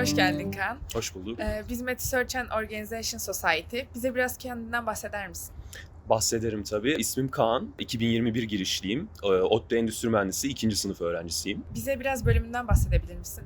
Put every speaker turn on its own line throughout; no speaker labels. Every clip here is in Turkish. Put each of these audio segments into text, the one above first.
Hoş geldin Kaan.
Hoş bulduk.
Ee, biz Meti Search and Organization Society. Bize biraz kendinden bahseder misin?
Bahsederim tabii. İsmim Kaan. 2021 girişliyim. Ee, ODTÜ Endüstri Mühendisi 2. sınıf öğrencisiyim.
Bize biraz bölümünden bahsedebilir misin?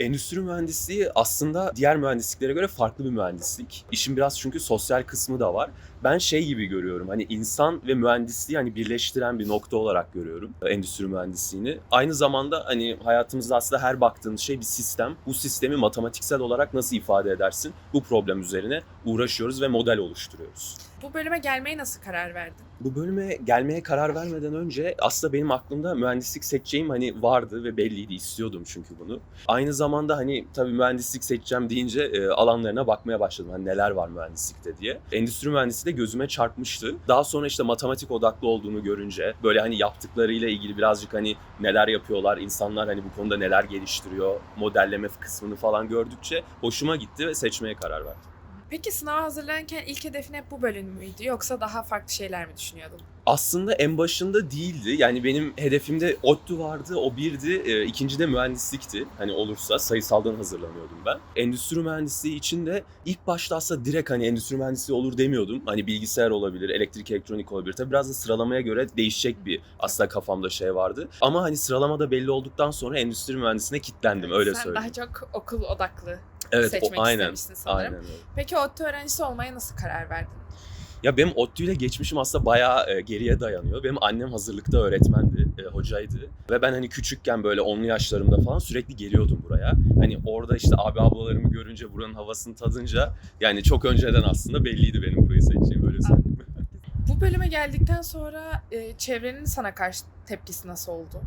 Endüstri mühendisliği aslında diğer mühendisliklere göre farklı bir mühendislik. İşin biraz çünkü sosyal kısmı da var. Ben şey gibi görüyorum hani insan ve mühendisliği hani birleştiren bir nokta olarak görüyorum e, endüstri mühendisliğini. Aynı zamanda hani hayatımızda aslında her baktığınız şey bir sistem. Bu sistemi matematiksel olarak nasıl ifade edersin? Bu problem üzerine uğraşıyoruz ve model oluşturuyoruz.
Bu bölüme gelmeye nasıl karar verdin?
Bu bölüme gelmeye karar vermeden önce aslında benim aklımda mühendislik seçeceğim hani vardı ve belliydi istiyordum çünkü bunu. Aynı zamanda hani tabii mühendislik seçeceğim deyince e, alanlarına bakmaya başladım. Hani neler var mühendislikte diye. Endüstri mühendisliği de gözüme çarpmıştı. Daha sonra işte matematik odaklı olduğunu görünce böyle hani yaptıklarıyla ilgili birazcık hani neler yapıyorlar, insanlar hani bu konuda neler geliştiriyor, modelleme kısmını falan gördükçe hoşuma gitti ve seçmeye karar verdim.
Peki sınava hazırlanırken ilk hedefin hep bu bölüm müydü yoksa daha farklı şeyler mi düşünüyordun?
Aslında en başında değildi. Yani benim hedefimde ODTÜ vardı, o birdi. E, ikinci de mühendislikti. Hani olursa sayısaldan hazırlanıyordum ben. Endüstri mühendisliği için de ilk başta aslında direkt hani endüstri mühendisliği olur demiyordum. Hani bilgisayar olabilir, elektrik elektronik olabilir. Tabii biraz da sıralamaya göre değişecek bir aslında kafamda şey vardı. Ama hani sıralamada belli olduktan sonra endüstri mühendisliğine kitlendim öyle
Sen
söyleyeyim.
daha çok okul odaklı
evet,
seçmek
o, aynen.
istemişsin sanırım.
Aynen öyle.
Peki ODTÜ öğrencisi olmaya nasıl karar verdin?
Ya benim ODTÜ ile geçmişim aslında bayağı e, geriye dayanıyor. Benim annem hazırlıkta öğretmendi, e, hocaydı. Ve ben hani küçükken böyle 10'lu yaşlarımda falan sürekli geliyordum buraya. Hani orada işte abi ablalarımı görünce buranın havasını tadınca yani çok önceden aslında belliydi benim burayı seçeceğim öyle söyleyeyim.
Bu bölüme geldikten sonra e, çevrenin sana karşı tepkisi nasıl oldu?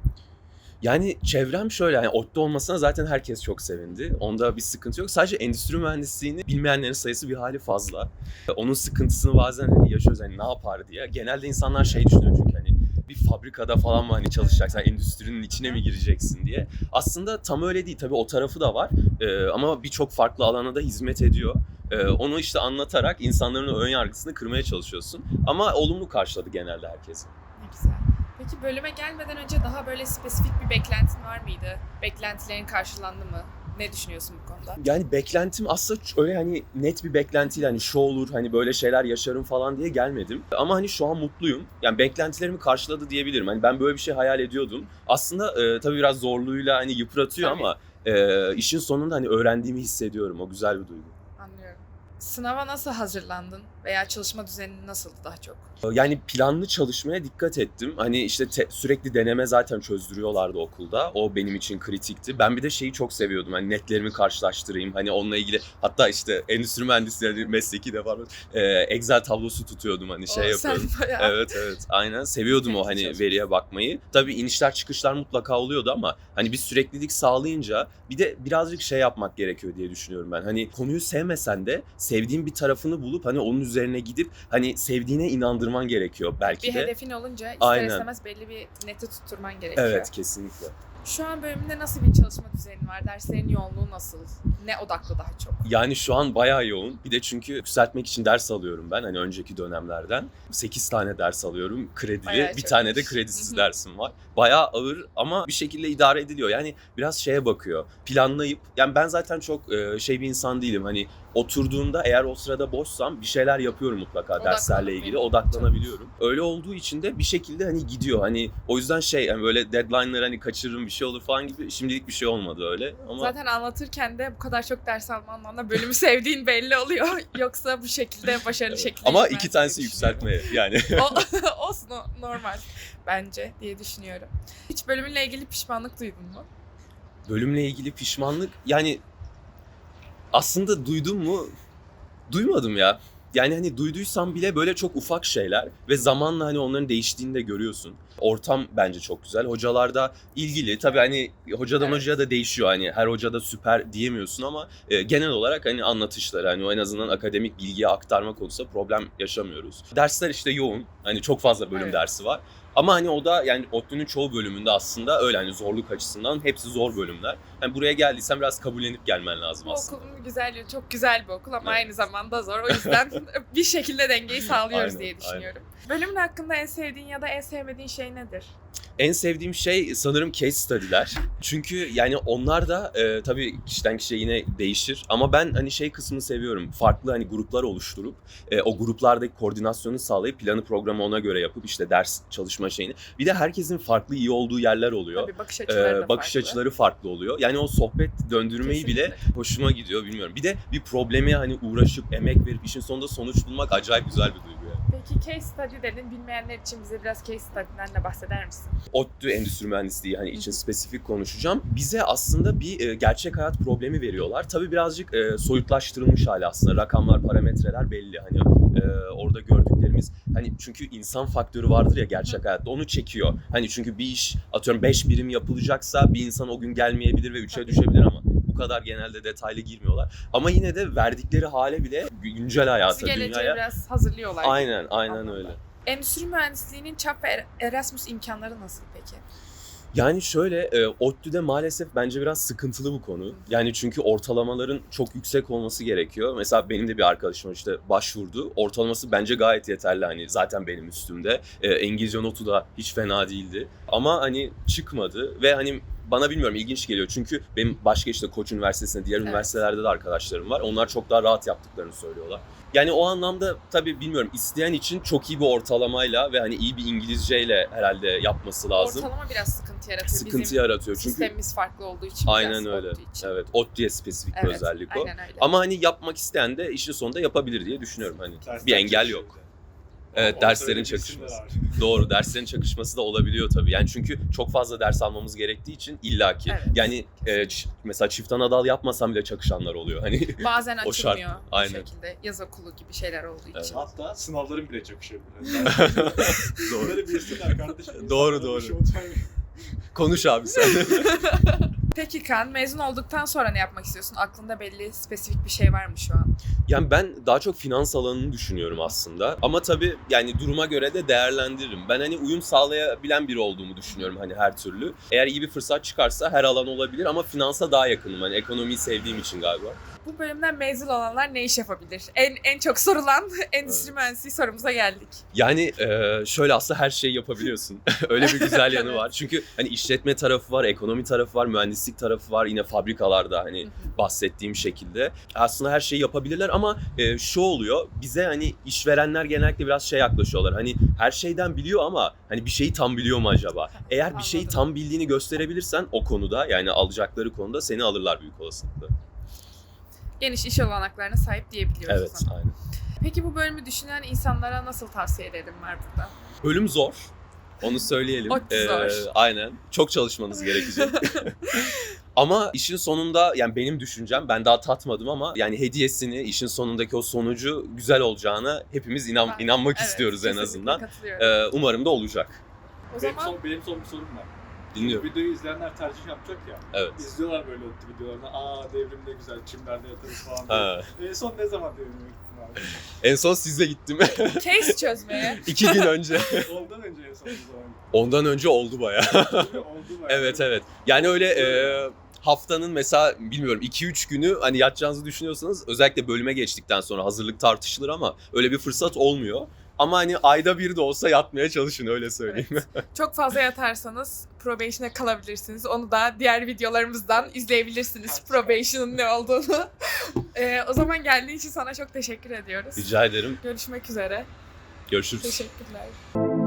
Yani çevrem şöyle yani ODTÜ olmasına zaten herkes çok sevindi. Onda bir sıkıntı yok. Sadece endüstri mühendisliğini bilmeyenlerin sayısı bir hali fazla. Onun sıkıntısını bazen hani yaşıyoruz hani ne yapar diye. Genelde insanlar şey düşünüyor çünkü hani bir fabrikada falan mı hani çalışacaksan endüstrinin içine mi gireceksin diye. Aslında tam öyle değil. Tabii o tarafı da var. Ee, ama birçok farklı alana da hizmet ediyor. Ee, onu işte anlatarak insanların ön yargısını kırmaya çalışıyorsun. Ama olumlu karşıladı genelde herkes.
Ne güzel. Peki bölüme gelmeden önce daha böyle spesifik bir beklentin var mıydı? Beklentilerin karşılandı mı? Ne düşünüyorsun bu konuda?
Yani beklentim aslında öyle hani net bir beklentiyle hani şu olur hani böyle şeyler yaşarım falan diye gelmedim. Ama hani şu an mutluyum. Yani beklentilerimi karşıladı diyebilirim. Hani ben böyle bir şey hayal ediyordum. Aslında e, tabii biraz zorluğuyla hani yıpratıyor
Tabii.
ama e, işin sonunda hani öğrendiğimi hissediyorum. O güzel bir duygu.
Anlıyorum. Sınava nasıl hazırlandın? Veya çalışma düzenin nasıldı daha çok?
Yani planlı çalışmaya dikkat ettim. Hani işte te- sürekli deneme zaten çözdürüyorlardı okulda. O benim için kritikti. Ben bir de şeyi çok seviyordum. Hani netlerimi karşılaştırayım. Hani onunla ilgili hatta işte endüstri mühendisleri mesleki de var. Ee, Excel tablosu tutuyordum hani şey
O
yapıyordum.
Bayağı...
Evet evet aynen seviyordum o hani veriye bakmayı. Tabii inişler çıkışlar mutlaka oluyordu ama hani bir süreklilik sağlayınca bir de birazcık şey yapmak gerekiyor diye düşünüyorum ben. Hani konuyu sevmesen de sevdiğin bir tarafını bulup hani onun üzerine gidip hani sevdiğine inandırman gerekiyor belki
Bir
de.
hedefin olunca ister
Aynen.
istemez belli bir neti tutturman gerekiyor.
Evet kesinlikle.
Şu an bölümünde nasıl bir çalışma düzenin var? Derslerin yoğunluğu nasıl? Ne odaklı daha çok?
Yani şu an bayağı yoğun. Bir de çünkü yükseltmek için ders alıyorum ben hani önceki dönemlerden. 8 tane ders alıyorum kredili.
Bayağı
bir tane de kredisiz dersim var. Bayağı ağır ama bir şekilde idare ediliyor. Yani biraz şeye bakıyor. Planlayıp yani ben zaten çok e, şey bir insan değilim. Hani oturduğumda eğer o sırada boşsam bir şeyler yapıyorum mutlaka derslerle ilgili. Odaklanabiliyorum. Öyle olduğu için de bir şekilde hani gidiyor. Hani o yüzden şey hani böyle deadline'ları hani kaçırırım bir şey olur falan gibi şimdilik bir şey olmadı öyle. Ama
Zaten anlatırken de bu kadar çok ders almandan da bölümü sevdiğin belli oluyor. Yoksa bu şekilde başarılı
Evet.
şekilde
Ama iki tanesi yükseltmeye yani.
O, olsun o normal bence diye düşünüyorum. Hiç bölümünle ilgili pişmanlık duydun mu?
Bölümle ilgili pişmanlık yani aslında duydum mu? Duymadım ya. Yani hani duyduysam bile böyle çok ufak şeyler ve zamanla hani onların değiştiğini de görüyorsun. Ortam bence çok güzel. Hocalar da ilgili. Tabii hani hocadan
Evet.
hocaya da değişiyor. Hani her hoca da süper diyemiyorsun ama e, genel olarak hani anlatışları hani o en azından akademik bilgiye aktarma konusunda problem yaşamıyoruz. Dersler işte yoğun. Hani çok fazla bölüm
Evet.
dersi var. Ama hani o da yani ODTÜ'nün çoğu bölümünde aslında öyle hani zorluk açısından hepsi zor bölümler. Hani buraya geldiysen biraz kabullenip gelmen lazım
Bu
aslında.
okulun güzelliği çok güzel bir okul ama
Evet.
aynı zamanda zor. O yüzden bir şekilde dengeyi sağlıyoruz
Aynen,
diye
aynen.
Bölümün hakkında en sevdiğin ya da en sevmediğin şey nedir?
En sevdiğim şey sanırım case study'ler. Çünkü yani onlar da e, tabii kişiden kişiye yine değişir ama ben hani şey kısmını seviyorum. Farklı hani gruplar oluşturup e, o gruplardaki koordinasyonu sağlayıp planı programı ona göre yapıp işte ders çalışma şeyini. Bir de herkesin farklı iyi olduğu yerler oluyor.
Tabii bakış
Ee,
açıları da
bakış
farklı.
açıları farklı oluyor. Yani o sohbet döndürmeyi bile
Kesinlikle.
hoşuma gidiyor bilmiyorum. Bir de bir probleme hani uğraşıp emek verip işin sonunda sonuç bulmak acayip güzel bir duygu. Yani.
Peki case study dedin. Bilmeyenler için bize biraz case study'den de bahseder misin?
ODTÜ Endüstri Mühendisliği hani için spesifik konuşacağım. Bize aslında bir e, gerçek hayat problemi veriyorlar. Tabii birazcık e, soyutlaştırılmış hali aslında. Rakamlar, parametreler belli. Hani e, orada gördüklerimiz hani çünkü insan faktörü vardır ya gerçek hayatta onu çekiyor. Hani çünkü bir iş atıyorum 5 birim yapılacaksa bir insan o gün gelmeyebilir ve 3'e düşebilir ama kadar genelde detaylı girmiyorlar. Ama yine de verdikleri hale bile güncel hayata,
Bizi geleceğe
dünyaya
biraz hazırlıyorlar.
Aynen, aynen
Anlamda.
öyle.
Endüstri mühendisliğinin çap ve Er- Erasmus imkanları nasıl peki?
Yani şöyle, e, ODTÜ'de maalesef bence biraz sıkıntılı bu konu. Yani çünkü ortalamaların çok yüksek olması gerekiyor. Mesela benim de bir arkadaşım işte başvurdu. Ortalaması bence gayet yeterli hani zaten benim üstümde. E, İngilizce notu da hiç fena değildi. Ama hani çıkmadı ve hani bana bilmiyorum ilginç geliyor. Çünkü benim başka işte Koç Üniversitesi'nde, diğer
Evet.
üniversitelerde de arkadaşlarım var. Onlar çok daha rahat yaptıklarını söylüyorlar. Yani o anlamda tabii bilmiyorum isteyen için çok iyi bir ortalamayla ve hani iyi bir İngilizceyle herhalde yapması lazım.
Ortalama biraz sıkıntı yaratıyor.
Sıkıntı
Bizim
yaratıyor çünkü
sistemimiz farklı olduğu için.
aynen
biraz
öyle.
için.
Evet, ODTÜ'ye spesifik bir
Evet,
özellik o.
Öyle.
Ama hani yapmak isteyen de işin sonunda yapabilir diye düşünüyorum hani.
Dersler
bir engel yok.
bir de.
Evet, derslerin çakışması. Doğru, derslerin çakışması da olabiliyor tabii. Yani çünkü çok fazla ders almamız gerektiği için illaki.
Evet.
Yani e, ç- mesela çift anadal yapmasam bile çakışanlar oluyor. Hani
Bazen
O şart,
açılmıyor bu
aynen.
şekilde. Yaz okulu gibi şeyler olduğu
Evet.
için.
Hatta sınavların bile çakışabilir.
doğru.
Bunları bilsinler kardeşim.
Doğru, doğru.
şey.
Konuş abi sen.
Peki Kan, mezun olduktan sonra ne yapmak istiyorsun? Aklında belli spesifik bir şey var mı şu an?
Yani ben daha çok finans alanını düşünüyorum aslında. Ama tabii yani duruma göre de değerlendiririm. Ben hani uyum sağlayabilen biri olduğumu düşünüyorum hani her türlü. Eğer iyi bir fırsat çıkarsa her alan olabilir ama finansa daha yakınım. Hani ekonomiyi sevdiğim için galiba.
Bu bölümden mezun olanlar ne iş yapabilir? En en çok sorulan endüstri mühendisliği sorumuza geldik.
Yani e, şöyle aslında her şeyi yapabiliyorsun. Öyle bir güzel yanı var. Çünkü hani işletme tarafı var, ekonomi tarafı var, mühendislik tarafı var. Yine fabrikalarda hani bahsettiğim şekilde. Aslında her şeyi yapabilirler ama e, şu oluyor. Bize hani işverenler genellikle biraz şey yaklaşıyorlar. Hani her şeyden biliyor ama hani bir şeyi tam biliyor mu acaba? Eğer bir şeyi
Anladım.
tam bildiğini gösterebilirsen o konuda yani alacakları konuda seni alırlar büyük olasılıkla.
Geniş iş olanaklarına sahip diyebiliyoruz
Evet,
zaman.
aynen.
Peki bu bölümü düşünen insanlara nasıl tavsiyelerin var burada?
Bölüm zor. Onu söyleyelim.
Ot zor.
aynen. Çok çalışmanız gerekecek. ama işin sonunda yani benim düşüncem ben daha tatmadım ama yani hediyesini işin sonundaki o sonucu güzel olacağına hepimiz inan,
Ben-
inanmak
Evet,
istiyoruz en azından. Ee, umarım da olacak.
o
Benim
zaman
son, benim son bir sorum var.
Dinliyorum.
Videoyu izleyenler tercih yapacak ya.
Evet.
İzliyorlar böyle o videolarını. Aa devrim ne güzel çimlerde yatarız falan.
Ha.
diye. En son ne zaman devrime gittin abi?
En son sizle gittim.
case çözmeye
İki gün önce.
Ondan önce en son ne zaman
Ondan önce oldu baya.
gittin? Oldu mu?
evet evet. Yani öyle e, haftanın mesela bilmiyorum 2-3 günü hani yatacağınızı düşünüyorsanız özellikle bölüme geçtikten sonra hazırlık tartışılır ama öyle bir fırsat olmuyor. Ama hani ayda bir de olsa yatmaya çalışın öyle söyleyeyim.
çok fazla yatarsanız probation'a kalabilirsiniz. Onu da diğer videolarımızdan izleyebilirsiniz probation'ın ne olduğunu. Ee, o zaman geldiğin için sana çok teşekkür ediyoruz.
Rica ederim.
Görüşmek üzere.
Görüşürüz.
Teşekkürler.